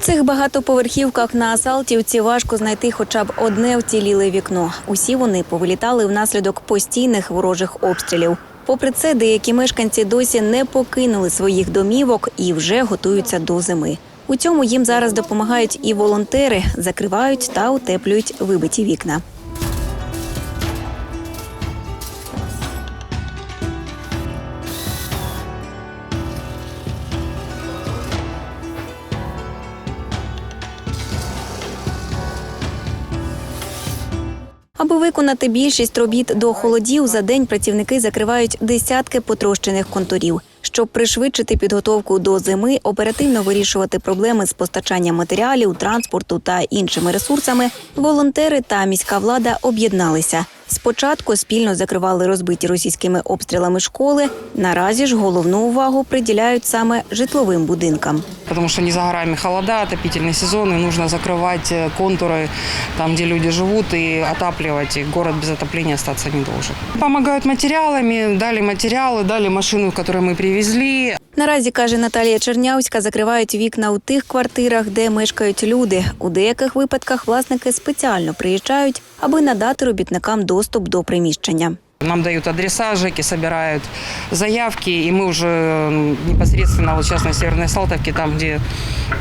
Цих багатоповерхівках на Асалтівці важко знайти хоча б одне вціліле вікно. Усі вони повилітали внаслідок постійних ворожих обстрілів. Попри це, деякі мешканці досі не покинули своїх домівок і вже готуються до зими. У цьому їм зараз допомагають і волонтери, закривають та утеплюють вибиті вікна. Аби виконати більшість робіт до холодів, за день працівники закривають десятки потрощених контурів. Щоб пришвидшити підготовку до зими, оперативно вирішувати проблеми з постачанням матеріалів, транспорту та іншими ресурсами, волонтери та міська влада об'єдналися. Спочатку спільно закривали розбиті російськими обстрілами школи. Наразі ж головну увагу приділяють саме житловим будинкам. Потому что не за горами холода, отопительный сезон, и нужно закрывать э, контуры там, где люди живут, и отапливать. И город без отопления остаться не должен. Помогают материалами, дали материалы, дали машину, которую мы привезли. Наразі каже Наталія Чернявська, закривають вікна у тих квартирах, де мешкають люди. У деяких випадках власники спеціально приїжджають, аби надати робітникам доступ до приміщення. Нам дают адреса, ЖЭКи собирают заявки, и мы уже м, непосредственно, вот сейчас на Северной Салтовке, там, где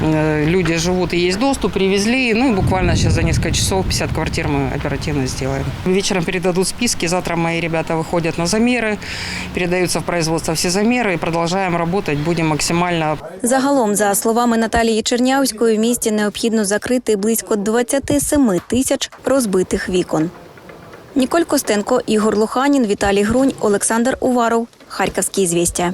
э, люди живут и есть доступ, привезли. Ну и буквально сейчас за несколько часов 50 квартир мы оперативно сделаем. Вечером передадут списки, завтра мои ребята выходят на замеры, передаются в производство все замеры, и продолжаем работать, будем максимально Загалом, за словами Наталії Чернявської, в місті необхідно закрити близько 27 тисяч розбитих вікон. Ніколь Костенко, Ігор Луханін, Віталій Грунь, Олександр Уваров. Харківські звістя.